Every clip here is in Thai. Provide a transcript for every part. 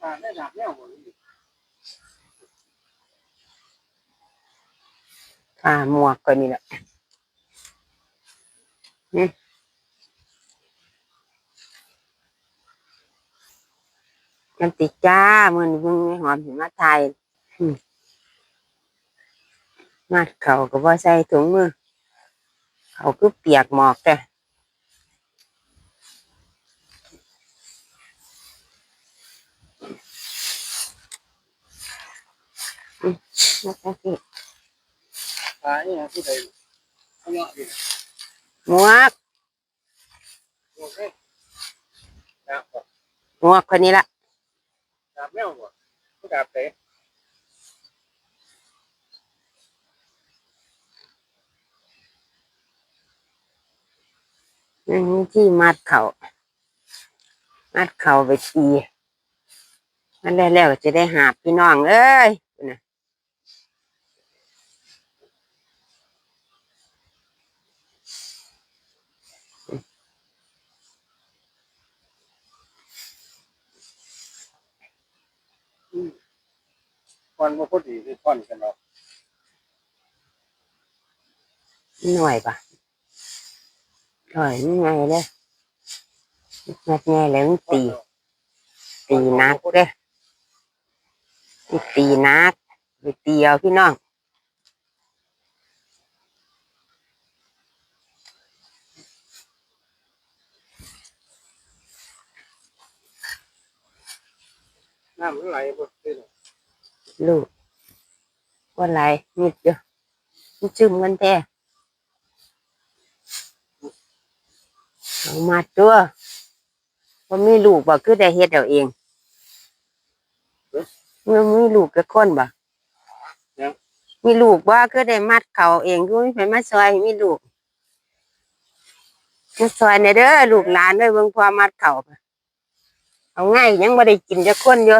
ทานได้ดาบแนวหมดเลยผ้าหมวกก็นี่แหละนี่กันติดจ้ามันมึงไม่หอมถึงมาไทยอืมมาดเขาก็บ่ใส่ถุงมือ เขาคือเปียกหมอกแต่ อืมมาใส่สิตายเนี่ยที่ใดเขาเนาะดิหมวกโอเคดาบหมวกคนนี้ละดาบแนวหมดดาบเตะอันนี้ที่มัดเขามัดเขาไปตีมันได้แล้วก็จะได้หาบพี่น้องเอ้ย นะควันมาพอดีที่ควันกันเนาะหน่อยปะหน่อยนี่ไงเลยมัดไงแล้วมันตี ตีนักเด้มันตีนักไปตีเอาพี่น้องน้ำมันไหลหมดเลย ลูกว่าไรมิดอยู่มันจึมกันแท้เอามาตัวว่ามีลูกบ่คือได้เฮ็ดเอาเองมันมีลูกกับคนบ่มีลูกว่าคือได้มัดเขาเองคือไม่ไปมาซอยให้มีลูกมาซอยในอยเด้อลูกหลานเด้อเบิ่งพอมัดเขาเอาง่ายยังบ่ได้กินจักคนอยู่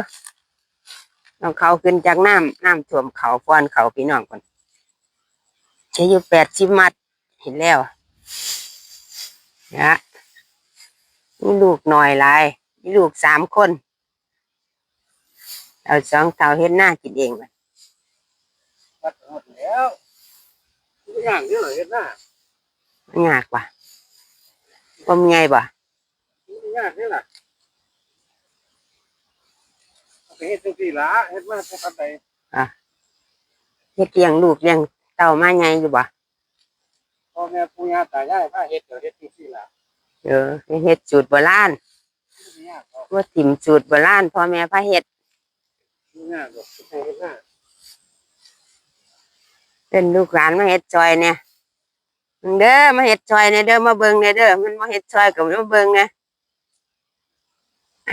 เอาเขาขึ้นจากน้ำน้ำท่วมเขาฟ้อนเขาพี่น้องคนจะอยู่แปดสิบมัดเห็นแล้วนะมีลูกหน่อยหลายมีลูกสามคนเอาสองเท่าเฮ็ดหน้ากินเองบัดวัดหมดแล้วทุกอย่างนี่เหรอเห็นหน้ามันยากว่ะบ่มีไงบ่ทุกอย่างนี่แหละ ไปเฮ็ดจังซี่ล่ะเฮ็ดมาแต่ปันใดเฮ็ดเลี้ยงลูกเลี้ยงเต่ามาไงอยู่บ่พ่อแม่ปู่ย่าตายายพาเฮ็ดก็เฮ็ดจังซี่ล่ะเออเฮ็ดสูตรโบราณทุกอย่างก็ว่าถิ่มสูตรโบราณพ่อแม่พาเฮ็ดทุกอย่างก็ไปเฮ็ดหน้าเป็นลูกหลานมาเฮ็ดซอยเนี่ยมึงเด้อมาเฮ็ดซอยเนี่ยเด้อมาเบิ่งเนี่ยเด้อมันมาเฮ็ดซอยกับมาเบิ่งนะ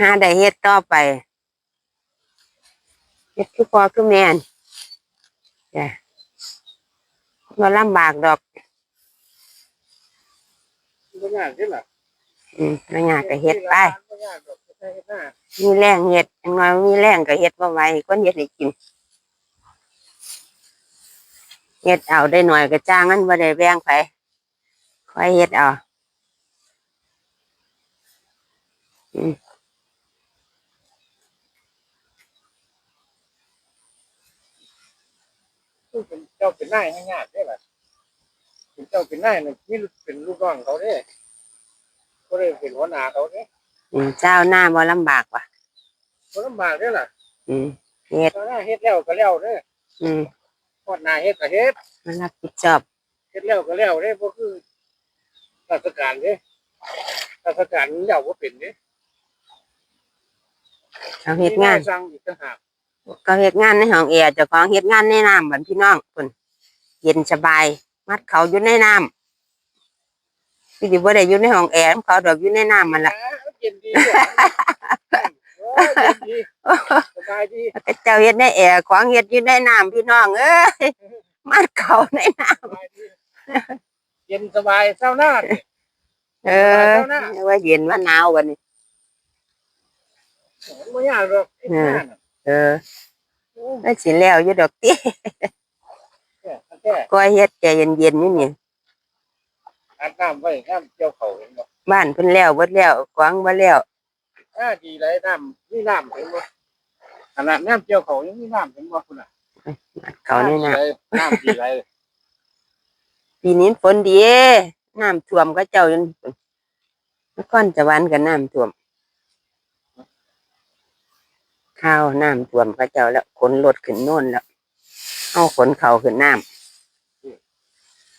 หาได้เฮ็ดต่อไป เฮ็ดคือพ่อคือแม่นจ้ะบ่ลำบากดอกทุกอย่างนี่ล่ะอืมไม่ยากก็เฮ็ดไปทุกอย่างก็ไปเฮ็ดหน้ามีแรงเฮ็ดจังน้อยมีแรงก็เฮ็ดบ่ไหวคนเฮ็ดให้กินเฮ็ดเอาได้หน่อยก็จ้างมันบ่ได้แบ่งไปค่อยเฮ็ดเอาเป็น เจ้าเป็นนายให้ยากเด้ล่ะเป็นเจ้าเป็นนายนี่มีเป็นลูกน้องเขาเด้บ่ได้เป็นหัวหน้าเขาเด้อืมเจ้าหน้าบ่ลำบากว่ะ บ่ลำบากเด้ล่ะอืมเฮ็ดเจ้าหน้าเฮ็ดแล้วก็แล้วเด้อืมพอดหน้าเฮ็ดก็เฮ็ดมันรับผิดชอบเฮ็ดแล้วก็แล้วเด้บ่คือราชการเด้ราชการมันแล้วบ่เป็นเด้เขาเฮ็ดงาน มียสั่งอีกต่างหากเขาเฮ็ดงานในห้องแอร์เจ้าของเฮ็ดงานในน้ำบัดพี่น้องเพิ่น เย็นสบาย มัดเขาอยู่ในน้ำที่สิบ่ได้อยู่ในห้องแอร์เขาดอกอยู่ในน้ำมันล่ะอ่าเย็นดีเนี่ยโอ้ยเย็นดีสบายดีแล้วก็เจ้าเฮ็ดในแอร์ของเฮ็ดอยู่ในน้ำพี่น้องเอ้ยมัดเขาในน้สบายดีเย็นสบายเศร้าหน้าดิำเออว่าเย็นว่าหนาวบัดนี้มันบ่ยากหรอกเฮ็ดงานน่ะเออโอ้แล้วสิแล้วอยู่ดอกติ แค่แค่ก็เฮ็ดใจเย็นๆอยู่นี่อาบน้ำไว้น้ำเจียวเขาเห็นบ่บ้านเพิ่นแล้วเบิดแล้วกวางบ่แล้วอ่าดีเลยน้ำนี่น้ำเห็นบ่ขนาดน้ำเจียวเขายังมีน้ำเป็นบ่คุณอะมัดเขานี่นะน้ำดีไรปีนี้ฝนดีน้ำท่วมก็เจ้าจนนครสวรรค์ก็น้ำท่วม ข้าวน้ำท่วมก็เจ้าแล้วขนรถขึ้นโน่นแล้วเอาขนเขาขึ้นน้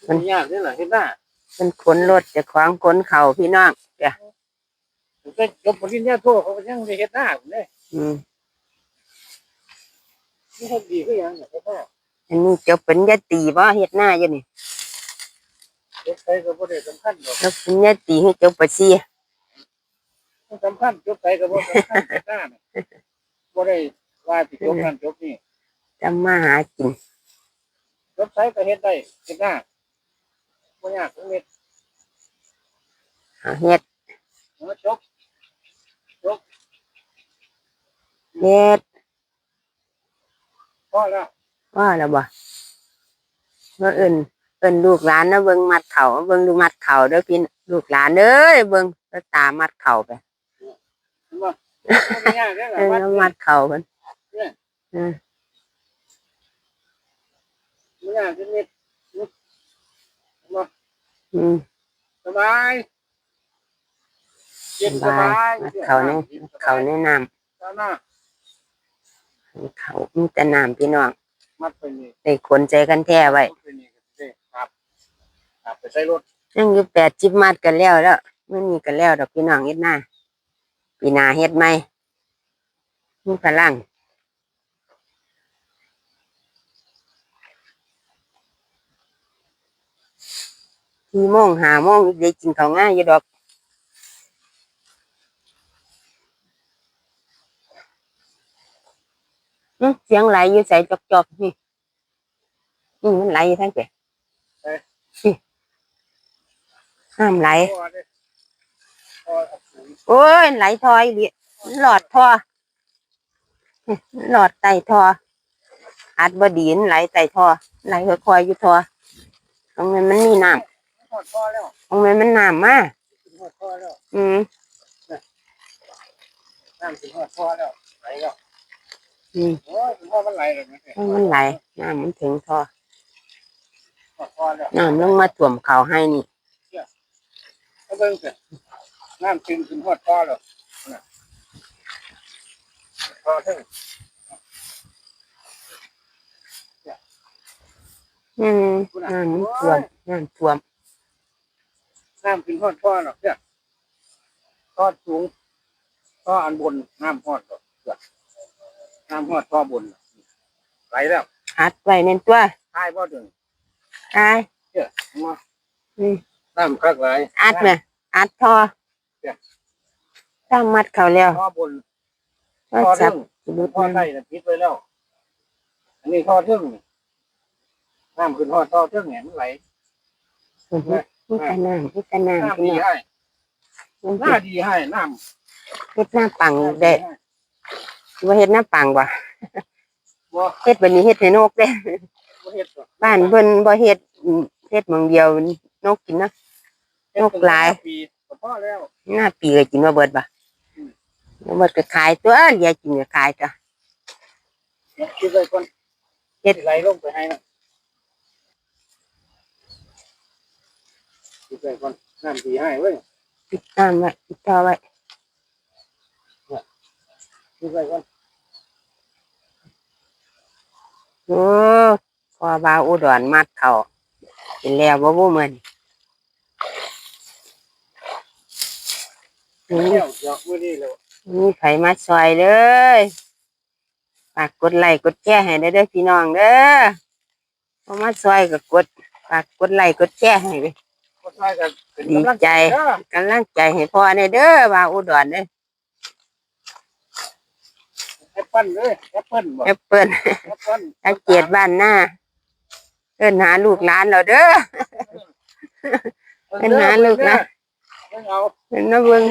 มันยากนี่แหละเห็นหน้าำมันขนรถจะขวางขนเขาพี่น้องเดี๋ยวผมก็จบปริญญาโทเขาก็ยังได้เห็นหน้าผมเนี่ยอืมนี่คนดีก็ยังเนี่ยพ่ออันนี้เจะเป็นยาตีบ่เฮ็ดหน้าอยู่นี่เด็กไปก็บ่ได้สำคัญหรอกเจะเป็นยาตีให้เจ้าปะซีสำคัญจบไปก็บ่สำคัญเห็นหน้าเนี่ยบ่ได้ว่าสิจบนั่นจบนี่จะมาหากินจบไปก็เฮ็ดได้เห็นหน้า บ่ยากตรงนี้หาเฮ็ดเออจบเฮ็ดพอแล้วว่าแล้วบ่ว่าเอิ้นเอิ้นลูกหลานนะเบิ่งมัดเข่าเบิ่งดูมัดเข่าเด้อพี่ลูกหลานเอ้ยเบิ่งแล้วตามัดเข่าไปเห็นบ่บ่ยากเด้อเออล่ะแล้วมัดเข่าเพิ่นเออบ่ยากจังนิด อืมสบายเย็นสบายมัดเข่าในเข่าในน้ำเจ้าหน้าเขามีแต่น้ำพี่น้องมัดไปนี่ได้ขนใจกันแท้ไว้มัดไปนี่ก็ได้ครับครับไปใส่รถยังอยู่แปดจิบมัดกันแล้วแล้วมันมีกันแล้วดอกพี่น้องเฮ็ดหน้าปีหน้าเฮ็ดไหมมีพลัง สี่โมงห้าโมงได้กินข้าวง่ายอยู่ดอกอื้อเสียงไหลอยู่ใส่จอกๆนี่นี่มันไหลอยู่ทั้งเปนี่ห้ามไหลพอเด้พอเอาปุ๋ยโอ้ยไหลทอยดิหลอดทอหลอดไตทออัดบดีนไหลไตทอไหลค่อยๆอยู่ทอตรงนั้นมันมีน้ หอดพอแล้วำตรงนั้นมันน้ำมาถึงหอดพอแล้วอืมน้ำถึงหอดพอแล้วไหลแล้วอืมโอ้ยถึงพอมันไหลแล้วนะให้มันไหลน้ำมันถึงทอหอดพอแล้วน้ำลงมาท่วมเขาให้นี่เอาเบิ่งสิน้ำถึงถึงหอดพอแล้วน่ะพอถึงอืมน้ำมันท่วมน้ำท่วม น้ำถึงหอดพอแล้วเนี่ยทอดสูงทออันบนน้ำหอดแล้วเนี่ยน้ำหอดทอบนไหลแล้วอัดไว้ในตัวทายบ่ถึงตายเนี่ยมาอืมน้ำคักไหลายอัดไหมอัดทอเนี่ยถ้ามัดเขาแล้วทอบนก็ทอจัเรื่บองรุดทอดน้ำได้นะพิษไว้แล้ว อันนี้ทอดเรื่องนี่น้ำขึ้นทอดทอดเรื่องเนี่ยมันไหลอื มนี่แต่น้ำนี่แต่น้ำน้ำพี่ดีน้องให้มันหน้าดีให้น้เฮ็ดหน้าปังำเด้ว่าเฮ็ดหน้าปังบ่บ่เฮ็ดบัดนี้เฮ็ดให้นกเด้ บ่เฮ็ดหรอกบ้านเพิ่นบ่เฮ็ดอืมเฮ็ดหมองเดียวนกกินนะ นกหลายปีก็พอแล้ว หน้าปีก็กินว่าเบิดบ่บ่เบิดก็ขายตัวเหลียกินก็ขายตัวคิดไว้ก่อนเฮ็ดสิไหลลงไปให้นะ คิดไว้ก่อนน้ำดีให้เว้ยปิดน้ำไว้ปิดต่อไว้คิดไว้ก่อนโอ้พอบาวอุดรมัดเขาเป็นแล้วบ่บ่มื้อนี้นี่เดี๋ยวเดี๋ยวมื้อนี้แล้วมีไผมาซอยเลยฝากกดไลค์กดแชร์ให้ได้เด้อพี่น้องเด้อพอมาซอยก็กดฝากกดไลค์กดแชร์ให้เด้อก็ใช่กันเป็น ดีกำลังใจเด้อกำลังใจให้พ่อในเด้อว่าอุดรเด้อแอปเปิ้ลเด้อแอปเปิ้ลบ่แอปเปิ้ลแอปเปิ้ลตะเกียดบ้านหน้าเอิ้นหาลูกหลานเราเด้อเป็นหาลูกนะเบิ่งเอาเพิ่นมาเบิ่ง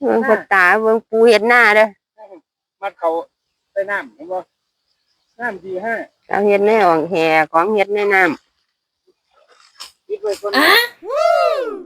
เบิ่งพ่อตาเบิ่งปูเฮ็ดหน้าเด้อมัดเขาใส่น้ำเห็นบ่น้ำดีให้เราเฮ็ดในอ่องแหของเฮ็ดในน้ำ คิดไว้คน